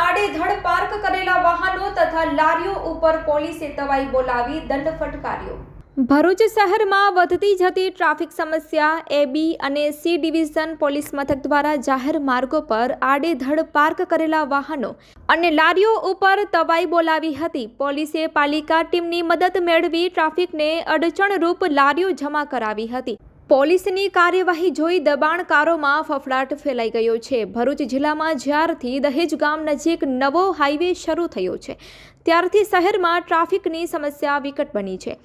આડેધડ પાર્ક કરેલા વાહનો તથા લારીઓ ઉપર પોલીસે તવાઈ બોલાવી દંડ ફટકાર્યો ભરૂચ શહેરમાં વધતી જતી ટ્રાફિક સમસ્યા એબી અને સી ડિવિઝન પોલીસ મથક દ્વારા જાહેર માર્ગો પર આડેધડ પાર્ક કરેલા વાહનો અને લારીઓ ઉપર તવાઈ બોલાવી હતી. પોલીસે પાલિકા ટીમની મદદ મેળવી ટ્રાફિકને અડચણરૂપ લારીઓ જમા કરાવી હતી. પોલીસની કાર્યવાહી જોઈ દબાણકારોમાં ફફડાટ ફેલાઈ ગયો છે. ભરૂચ જિલ્લામાં જ્યારથી દહેજ ગામ નજીક નવો હાઈવે શરૂ થયો છે. ત્યારથી શહેરમાં ટ્રાફિકની સમસ્યા વિકટ બની છે.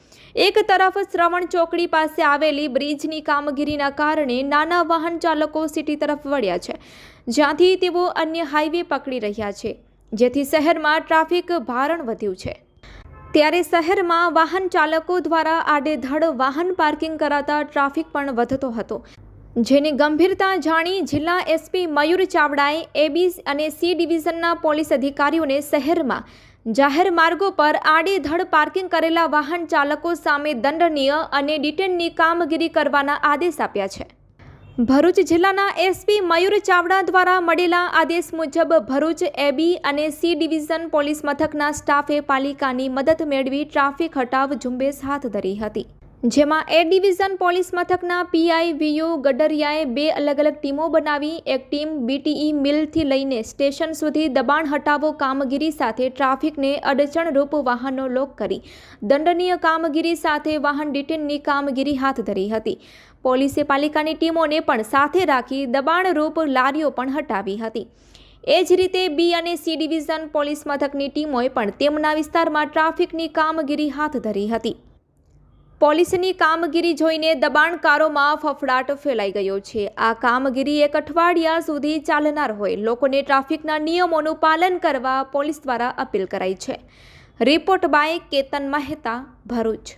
એક તરફ શ્રવણ ચોકડી પાસે આવેલી બ્રિજની કામગીરીના કારણે નાના વાહન ચાલકો સિટી તરફ વળ્યા છે. જ્યાંથી તેઓ અન્ય હાઈવે પકડી રહ્યા છે, જેથી શહેરમાં ટ્રાફિક ભારણ વધ્યું છે. ત્યારે શહેરમાં વાહન ચાલકો દ્વારા આડેધડ વાહન પાર્કિંગ કરાતા ટ્રાફિક પણ વધતો હતો. જેની ગંભીરતા જાણી જિલ્લા એસપી મયુર ચાવડાએ એબી અને સી ડિવિઝનના પોલીસ અધિકારીઓને શહેરમાં જાહેર માર્ગો પર આડેધડ પાર્કિંગ કરેલા વાહન ચાલકો સામે દંડનીય અને ડિટેનની કામગીરી કરવાના આદેશ આપ્યા છે. ભરૂચ જિલ્લાના એસપી મયુર ચાવડા દ્વારા મળેલા આદેશ મુજબ ભરૂચ એબી અને સી ડિવિઝન પોલીસ મથકના સ્ટાફે પાલિકાની મદદ મેળવી ટ્રાફિક હટાવ ઝુંબેશ હાથ ધરી હતી. જેમાં એ ડિવિઝન પોલીસ મથકના પીઆઈ વીયુ ગડરિયાએ બે અલગ અલગ ટીમો બનાવી, એક ટીમ બીટીઈ મિલથી લઈને સ્ટેશન સુધી દબાણ હટાવો કામગીરી સાથે ટ્રાફિકને અડચણરૂપ વાહનો લોક કરી. દંડનીય કામગીરી સાથે વાહન ડિટેનની કામગીરી હાથ ધરી હતી. પોલીસે પાલિકાની ટીમોને પણ સાથે રાખી દબાણરૂપ લારીઓ પણ હટાવી હતી. એ જ રીતે બી અને સી ડિવિઝન પોલીસ મથકની ટીમોએ પણ તેમના વિસ્તારમાં ટ્રાફિકની કામગીરી હાથ ધરી હતી. પોલીસની કામગીરી જોઈને દબાણકારોમાં ફફડાટ ફેલાઈ ગયો છે. આ કામગીરી એક અઠવાડિયા સુધી ચાલનાર હોય. લોકોને ટ્રાફિકના નિયમોનું પાલન કરવા પોલીસ દ્વારા અપીલ કરાઈ છે. Report by Ketan Mehta, Bharuch.